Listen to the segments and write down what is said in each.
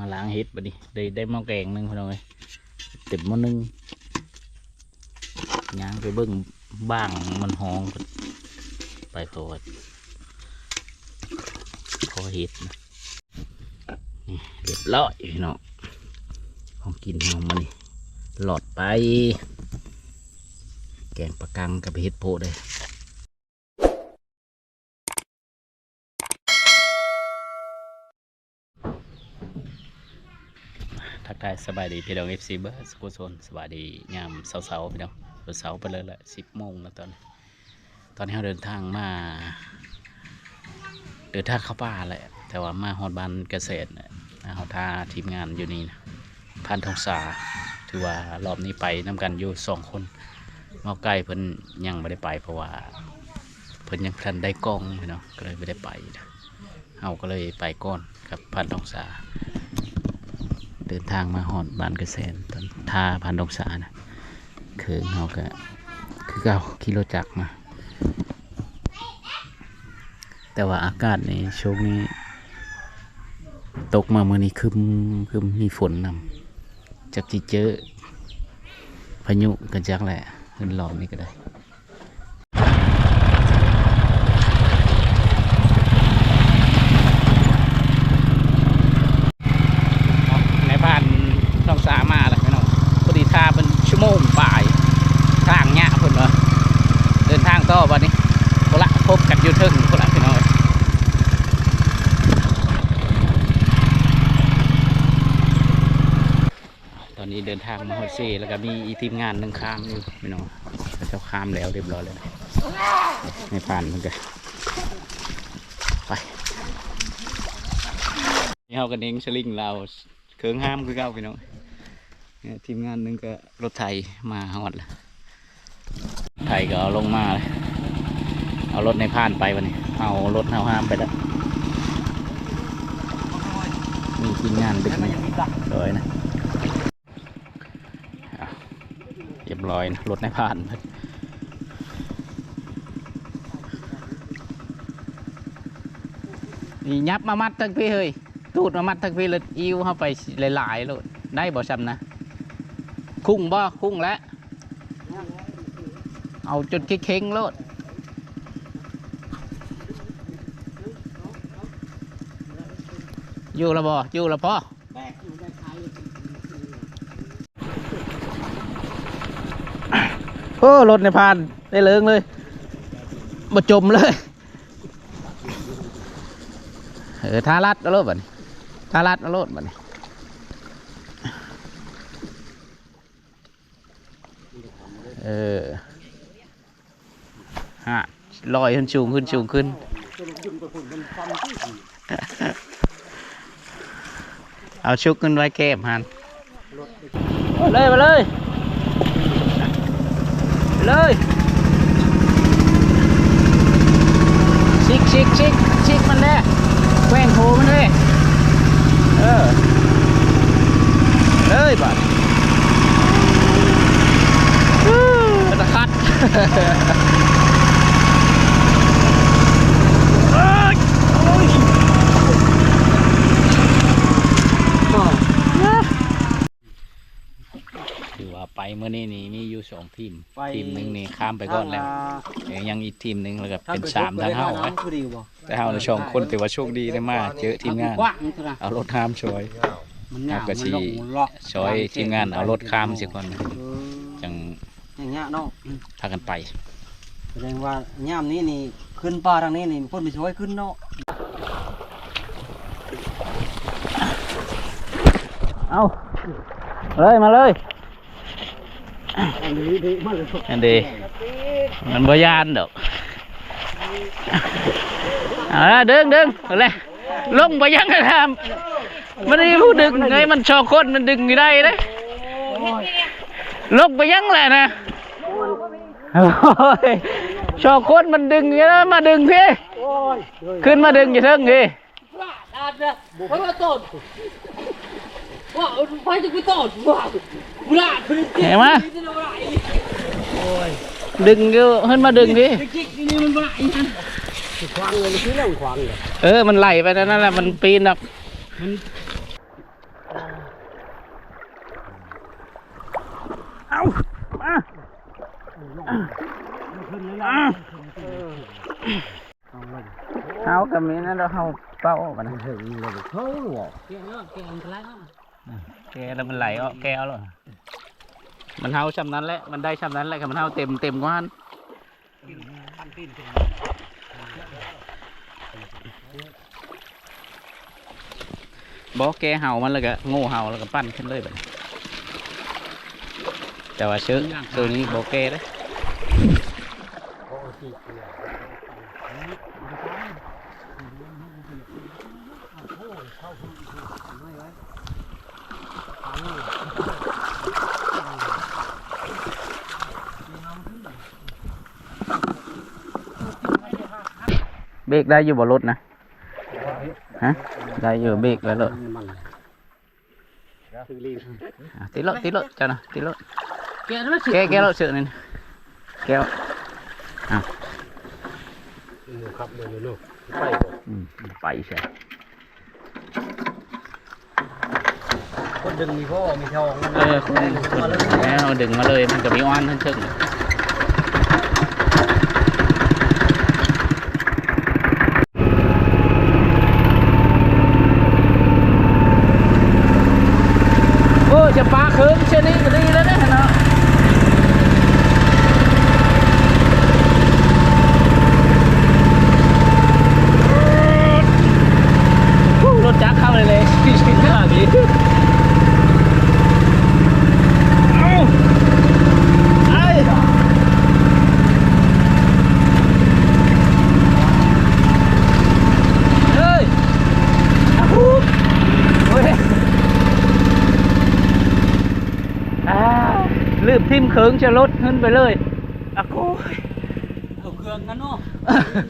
มาล้างเฮ็ดบัดนี้ได้ได้หม้อแกงหนึงพี่น้องเอ้ยเต็มหม้อหนึงย่างไปเบิ่งบ้างมันหองไปพอดพอเฮ็ดนะนี่เรียบร้อยพี่น้องของกินของมันหลอดไป แกงปลากังกับเฮ็ดโพดเลย ทักทายสบายดีพี่น้องเอฟซีเบอร์สกุลโซนสบายดียามเสาๆพี่น้องวันเสาร์ไปเลยละสิบโมงแล้วตอนนี้ตอนนี้เราเดินทางมาเดินทางเข้าป่าแหละแต่ว่ามาฮอดบ้านเกษตรน่ะมาฮอดทาทีมงานอยู่นี่นะพันทองสาถือว่ารอบนี้ไปน้กันอยู่สองคนเมาใกล้เพิ่นยังไม่ได้ไป เพราะว่าเพิ่นยังทันได้กล้องเนาะก็เลยไม่ได้ไปนะเอาก็เลยไปก่อนกับพันทองสา เดินทางมาหอดบานเกษตรตอนท่าพันดงศานะคือเขาก็คือเก่าขี่รถจักรมา แต่ว่าอากาศในช่วงนี้ ตกมาเมื่อนี้คือคือมีฝนนำจากจีเจอพายุกันจักแหละขึ้นหลอมนี่ก็ได้ ในบ้านต้องสามาแหละพี่น้องพอดีท่าเป็นชั่วโมงบ่ายทางเนี้ยเพิ่นว่าเดินทางต่อวันนี้พละพบกัน อยู่เทึงพละพี่น้องตอนนี้เดินทางมาฮอดซีแล้วก็มีอีทีมงานหนึ่งข้ามอยู่พี่น้องเขาเจ้าข้ามแล้วเรียบร้อยแล้วในผ่านมันก็ไปนี่เขากันเองสลิงเราเคืองห้ามคือเก้าพี่น้องเนี่ยทีมงานหนึงก็รถไถมาหอดล้วไถก็เอาลงมาเลย เอารถในพานไปวันนี้ เอารถเอาห้ามไปแล้วมีทีมงานดึกไหมร้อยนะเรียบร้อยนะรถในพานนี่ยับมามัดตั้งพี่เฮ้ยตูดมามัดทั้งพี่เลยอิ่วเข้าไปหลายๆโลดได้บ่ซ้ำนะ คุ้งบ่คุ้งแล้วเอาจนเค้งๆโลด อยู่ล้วบ่อยู่ล้วพ่อโอ้รถในพานได้เลิงเลยบ่จมเลยเออทารัดเอาโลดบัดนี้ทารัดเอาโลดบัดนี้เออฮะลอยขึ้นสูงขึ้นสูงขึ้น เอาชุกขึ้นไว้แก้มหันมาเลยมาเลยไปเลยชิกชิกชิกชิกมันแน่แกว้งโผมันเลยเออเลยบัดฮู้ตะคัดเอ้ยโอ้ยถือว่าไป เมื่อนี้นี่มีอยู่สองทีม ไป ทีมหนึ่งนี่ข้ามไปก่อนแล้วเดี๋ยวยังอีกทีมหนึ่งแล้วก็เป็นสามทางเฮานะนะผู้ดีบ่แต่เฮาในช่องคนแต่ว่าโชคดีได้มากเจอทีมงาน กว้างนี่คือนะเอารถข้ามช่วย มันยาวเอากระมันชีลงมันเลาะช่วยทีมงานเอารถข้ามสิก่อนเออจังอย่างเงี้ยเนาะอืมพากันไป แสดงว่าย่ามนี้นี่ขึ้นป่าทางนี้นี่เพิ่นไปช่วยขึ้นเนาะเอาเลยมาเลย อันดีมันดีมันบ่ยานดอกเอาละดึงดึงเอาเลยลงไปยังไงทำมันนี่ผู้ดึงไงมันชอคนมันดึงไม่ได้เลยลงไปยังแหละนะโชอคนมันดึงอย่างนี้มาดึงพี่ขึ้นมาดึงอย่าเทิงพี่ว่าว่าต้นว่าไฟจะกูต้นว่าบุหรี่คือ เห็นไหมจะบุหรี่ดึงอยู่ขึ้นมาดึงพี่จิเออ มันไหลไปนั่นแหละ มันปีนแบบเอามาเอากับมีนั่นเราเอาเป้าออกมานะเลยเฮ้ยเก่งเนาะเก่งอั นตรายเนาะแกแล้วมันไหลออกแกเอาหรอมันเฮาชำนั้นแหละ มันได้ชำนั้นแหละกับมันเฮาเต็มเต็มกว่าหันบอกแกเห่ามันแล้วก็โง่เห่าแล้วก็ปั้นขึ้นเลยแบบนี้แต่ว่าเชื้อตัวนี้บอกแกเลย เบรกได้อยู่บนรถนะ ฮะ ได้อยู่เบรกแล้วรถมันอะติดรถติดรถเจ้านะติดรถเก่งนะแกแกรถเสือนี่นะแกวครับเลยลูกไปอืมไปใช่ คนดึงมีพ่อมีทองเออคนคนแล้วดึงมาเลยมันก็มีอ้อนทั้งทึ่งโอ้จะปลาเคิมเช่นนี้ก็ดีเลยเนาะโอ้รถจักรเข้าเลยเลยชิงๆข้างนี้ เอาไอ้เฮ้ยอาฮูเฮ้ยอ่าลืมทิม เขิงจะลดขึ้นไปเลยอะโกยเอาเครื่องกันเนาะ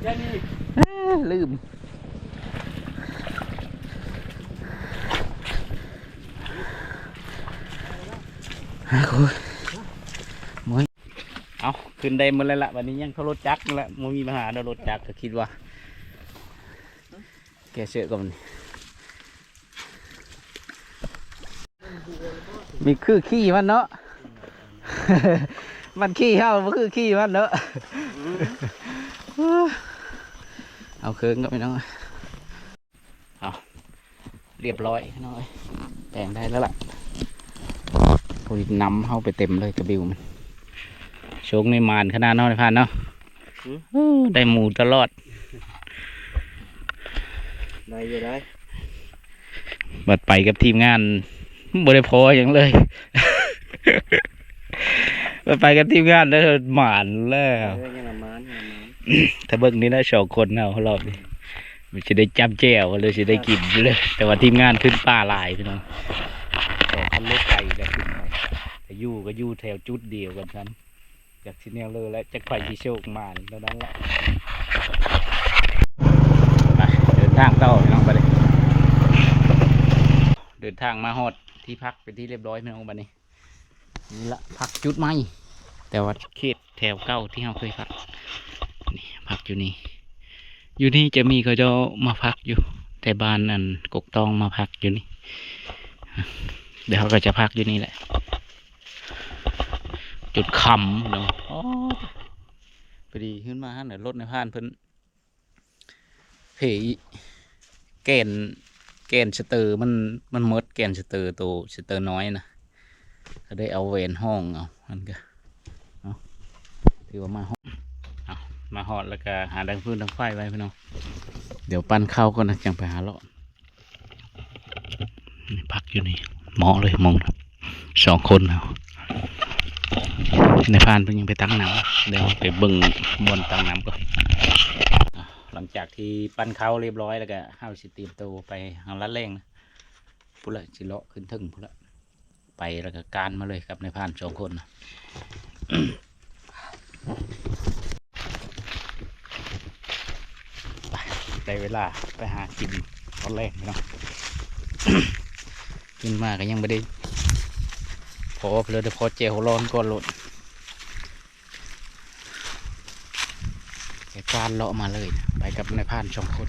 แค่นี้เอ้อลืมอะโกยมวยเอาขึ้นได้หมดแล้วละวันนี้ยังเขารถจักรนั่นแหละมันมีปัญหาเดี๋ยวรถจักรก็คิดว่า แกเชื่อก่อนมีคือขี้มันเนาะ มันขี้เฮามันคือขี้มันเนาะเอาเครื่องก็ไม่ต้องเอาเรียบร้อยน้อยแต่งได้แล้วล่ะพอดีนำเข้าไปเต็มเลยกระบิวมันโชคในมานขนาดเนาะในพานเนาะอู้ได้หมูตลอดได้อยู่ได้บัดไปกับทีมงานบ่ได้พออย่างเลยบัด ไปกับทีมงานแล้วหมานแล้วเออยังละมันยังละมันถ้าเบิ่งนี่นะสองคนเอารอบนี้มันจะได้จำแจ้วเลยจะได้กินเลย แต่ว่าทีมงานขึ้นป่าหลายพี่น้องสองคันรถไก่จะขึ้นไปแต่อยู่ก็อยู่แถวจุดเดียวกันครับจากที่แนวเลยและจากไฟที่โชคมานี่เท่านั้นแหละไปเดินทางต่อพี่น้องไปเลยเดินทางมาฮอดที่พักเป็นที่เรียบร้อยพี่น้องบัดนี้นี่ละพักจุดใหม่ แต่ว่าเขตแถวเก้าที่เราเคยพักนี่พักอยู่นี่ อยู่นี่จะมีเขาจะมาพักอยู่ แต่บ้านนั่นกกตองมาพักอยู่นี่ เดี๋ยวเขาก็จะพักอยู่นี่แหละ จุดคำเนาะอ๋อพอดีขึ้นมาฮะเนี่ยรถในพานเพิ่นเพยแกนแกนสเตอร์มันมันหมดแกนสเตอร์ตัวสเตอร์น้อยนะก็ได้เอาเวนห้องเอามันก็เอา ถือว่ามาห้องมาหอดแล้วก็หาดังพื้นดังไฟไว้พี่น้องเดี๋ยวปั้นข้าวก่อนนะจังไปหาเลาะนี่พักอยู่นี่เหมาะเลยมองนะสองคนเอาในพานเพิ่งยังไปตั้งน้ำเดี๋ยวไปเบิ่งบนตั้งน้ำก่อนอะหลังจากที่ปั้นข้าวเรียบร้อยแล้วก็ห้าวสิเตรียมตัวไปหางลัดแรงนะพุละสิเลาะขึ้นถึงพุละไปแล้วก็การมาเลยครับในพานสองคนนะ ได้เวลาไปหากินตอนแรกพี่น้องกินมากก็ยังไม่ได้พอเลยเดี๋ยวพอเจลร้อนก่อนโหลดแกการเลาะมาเลย ไปกับนายพานสองคน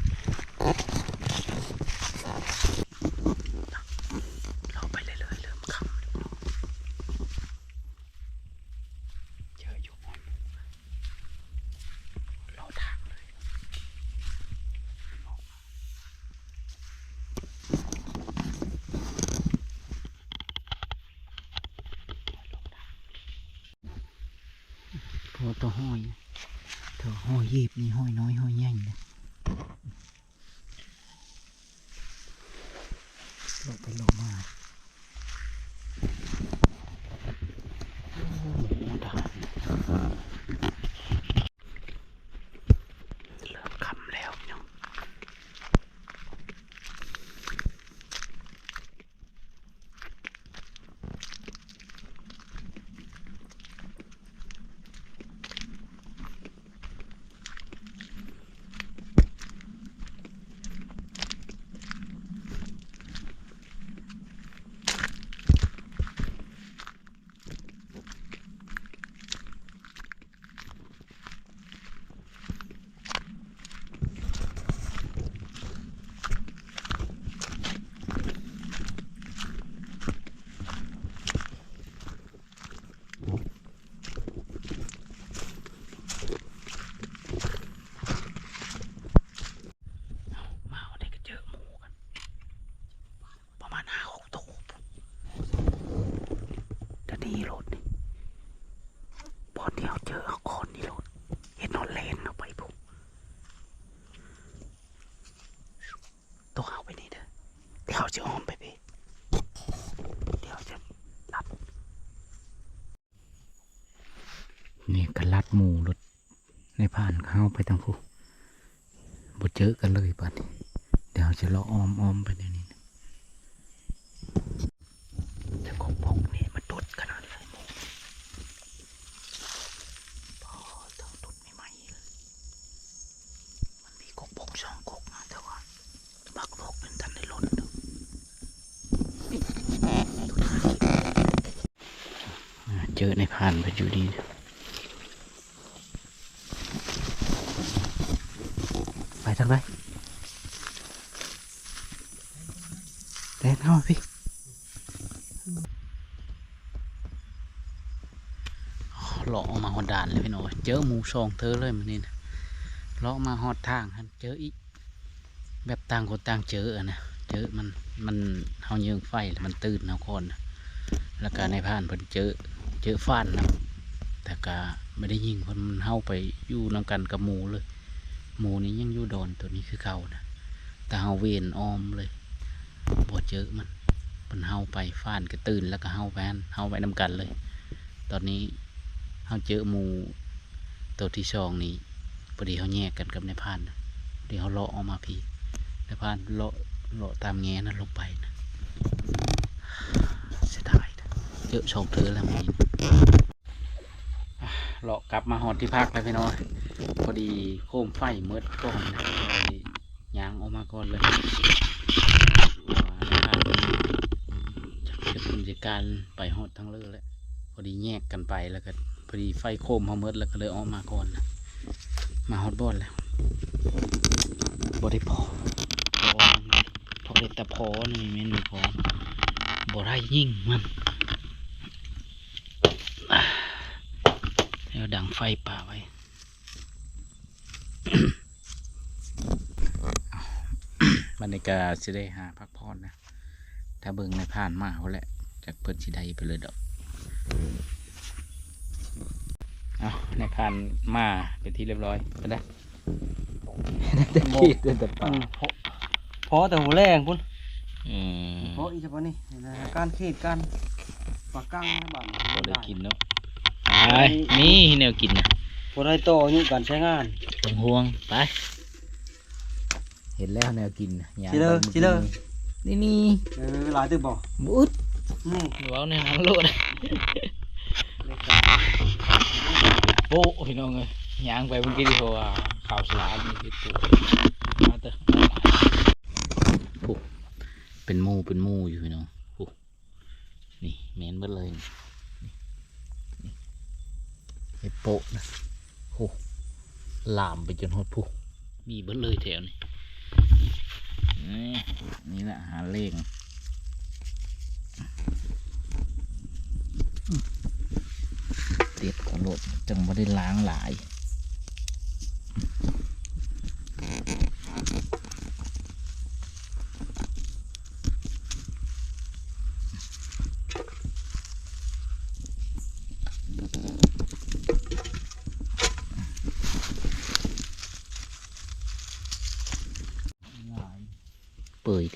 ห้อยเถาห้อยยีบนี่ห้อยน้อยห้อยใหญ่นะลงไปลงมาโอ้หมูดานเริ่มคำแล้วเนาะ มาวันนี้ก็เจอหมูกัน ประมาณห้าหกตัวจะดีรถนี่บอลเดียวเจอคนนี่รถเห็นนอนเลนเอาไปปุ๊บตัวเอาไปนี่เด้อเดี๋ยวจะอ้อมไปพี่เดี๋ยวจะลัด นี่ก็ลัดหมูรถในผ่านเข้าไปทางผู้บ่เจอกันเลยบัดนี้เดี๋ยวจะเลาะอ้อมอ้อมไปในนี้นะแต่ของพงนี่มันดุดขนาดเลยหมูพอเจ้าดุดไม่ไหมมันมีกกพงสองกกนะแต่ว่าบักพกเป็นทันได้ล้นเด้อเจอในผ่านไปอยู่ดีไปทางไหน เล่นเข้ามาพี่ เลาะออกมาหอดด่านเลยพี่น้อยเจอหมูสองเธอเลยมันนี่นะเลาะมาหอดทางฮันเจออีก แบบต่างคนต่างเจออะนะเจอมันมันเฮายิงไฟมันตื่นเฮาคนนะแล้วก็ในผ่านเพิ่นเจอเจอฟ้านนะแต่ก็ไม่ได้ยิงเพราะมันเฮาไปอยู่นำกันกับหมูเลยหมูนี้ยังอยู่ดอนตัวนี้คือเก่านะแต่เฮาเวนออมเลยบ่เจอมัน มันเฮาไปฟ้านก็ตื่นแล้วก็เฮาแวนเฮาไปนำกันเลย ตอนนี้เฮาเจอหมูตัวที่สองนี้พอดีเขาแยกกันกับในพานเดี๋ยวเขาเลาะออกมาพี่ในพานเลาะเลาะตามแง่นั้นลงไปนะเสียดายเจอสองเธอแล้วมันเลาะกลับมาหอดที่พักแล้วพี่น้อยพอดีโคมไฟเมืดก่อนนะเลยยางออกมาก่อนเลยว่า จัดการไปฮอดทั้งเลือแล้วพอดีแยกกันไปแล้วก็พอดีไฟโคมเขาเมดแล้วก็เลยออกมาก่อนนะมาฮอดบอลแล้วบ่ได้พอพอพอได้แต่พอนี่แม่นบ่พอบ่ได้ยิ่งมันแล้วดังไฟป่าไว้บรรยากาศสิได้หาพักผ่อนนะ ถ้าเบิ่งในผ่านมาเขาแหละ จากเพิ่นสิได้ไปเลยดอกเอาในผ่านมาเป็นที่เรียบร้อยไปได้ได้แต่ขีดได้แต่ปลาอืมพอพอแต่หัวแรงพุ่นอืมพออีกเฉพาะนี่นี่นะการขีดการปากกังนะบ้านพอได้กินเนาะไปนี่แนวกินนะพอได้โตอายู่การใช้งานห่วงห่วงไป เห็นแล้วแนวกินนะย่างชิเลอร์ไปมื่อชิเลอร์นี่นี่เออหลายตึกบ่บุด หนี่ว้าวในหางโลดโอ้พี่น้องเอ้ยย่างไปเมื่อกี้ที่เขาว่าข่าวสลามนี่คือตัวมาเถอะเป็นมูเป็นมูอยู่พี่น้องนี่เมนเบิดเลยนี่นี่ไอโปะนะโอ้ลามไปจนหดผู้มีเบิดเลยแถวนี้นี่นี่แหละหาเลง เด็ดของรถจังไม่ได้ล้างหลาย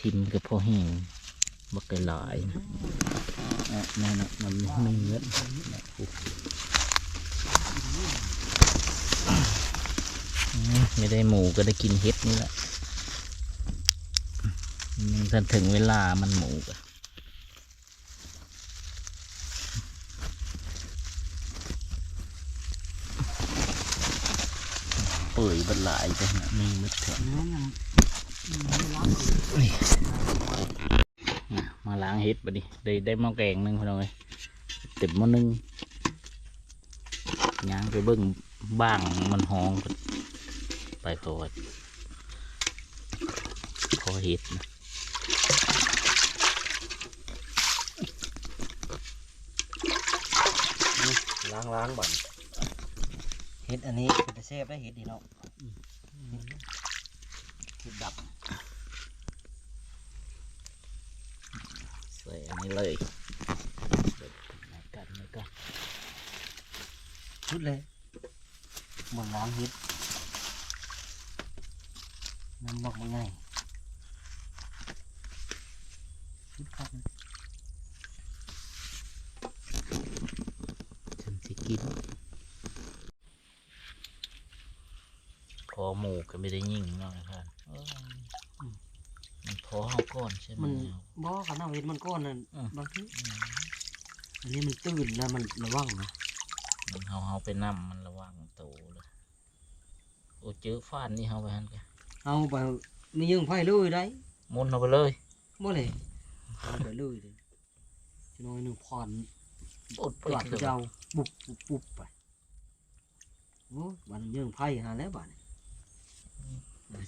ทิมกับพ่อแห้งบัก ไก่หลายนะนั่นนะมันไม่เงื้อนไม่ได้หมูก็ได้กินเห็ดนี่แหละมันถึงเวลามันหมูกะเปื่อยบัดหลายจังนะมีมืดเถอะเนื้อยังน่ะ มาล้างเห็ดบัดนี้ได้ได้หม้อแกงหนึงพอเลยเต็มหม้อหนึงย่างไปเบิ้งบ้างมันห้องพุ่นไปโคตรขอเห็ดนะล้างล้างบ่อนเห็ดอันนี้เป็นเซฟได้เห็ดดีเนาะเห็ดดับ ใส่อันนี้เลยมากันแล้วก็ชุดเลยบ่อนล้างเห็ดน้ำบอกมันง่ายชุดครับฉันสิกินพอหมูก็ไม่ได้ยิ่งเนาะครับ มันพอเฮาก่อนใช่ไหมมันบ่ขันเอาเห็ดมันก้อนนั่นอืมบางทีอันนี้มันตื่นแล้วมันระวังนะมันเฮาเฮาไปนำมันระวังโตเลยโอ้เจอฟานนี่เฮาไปหันกันเอาไปนี่ยังไฟเลยได้มุนเอาไปเลยบ่เลยเอาไปเลยเลยจะน้อยหนึ่งพรอดปลอดเลยเจ้าบุบบุบบุบไปโอ้บันยังไฟหาแล้วบ้าน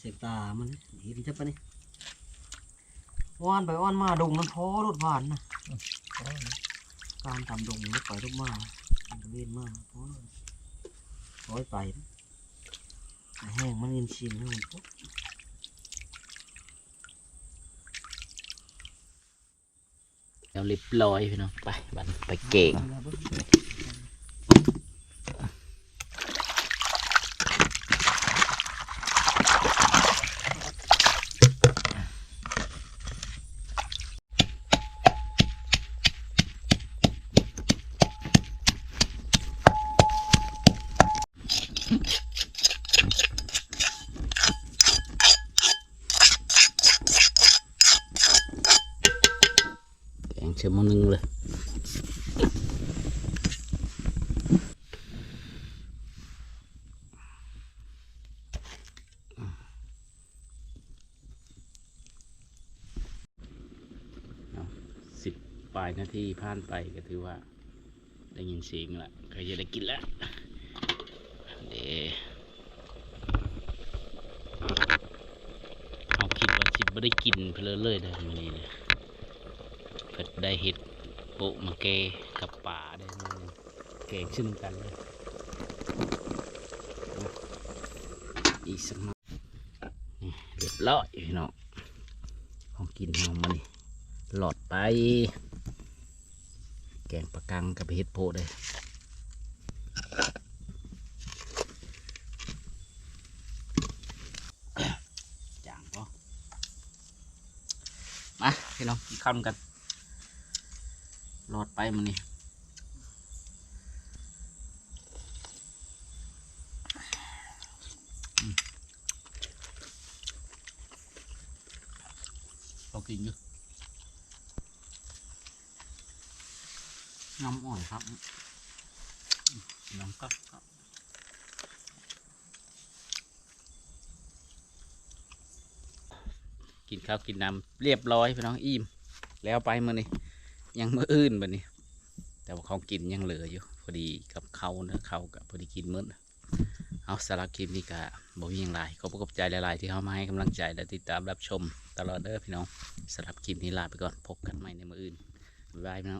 เสกตามันเห็นจะปะนี่ ว่านไปว่านมาดงมันท้อรถผ่านนะการทำดงรถไปรถมาเวียนมาท้อร้อยไปนะแต่แห้งมันยินชินแล้วมันปุ๊บแล้วเรียบร้อยพี่น้องไปบันไปเก่ง แล้วปุ๊บ แกง เชมนึงเลยสิบปลายนาทีผ่านไปก็ถือว่า ได้ยินเสียงละก็จะได้กินล้วเดี๋ยวเอาคิดว่าสิบไม่ได้กินเพลอเลยได้มื้อนี้เลย ได้เห็ดโปะมาแกกับป่าได้มาแกงชึ่นกันอีกสักหน่อยเรียบร้อยพี่น้องของกินเฮามานี่หลอดไป แกงปลากังกับเห็ดโพะเลยจางปะมาพี่น้องกินข้าวกัน ไปมันนี่อืมเรากินอยู่น้ำอ่อนครับน้ำก็ก็กินข้าวกินน้ำเรียบร้อยพี่น้องอิ่มแล้วไปมือนี่ ยังมืออื่นบันนี้ แต่ว่าของกินยังเหลืออยู่ พอดีกับเขาเนะเขากับพอดีกินมื้อนเอาสารบคลิปนี้ก็บ่มีอย่างไรขอบคุณใจหลาย ๆ ที่เข้ามาให้กำลังใจและติดตามรับชม ตลอดเด้อพี่น้องสำหรับคลิปนี้ลาไปก่อนพบกันใหม่ในมืออื่นบ๊ายบายพี่น้อง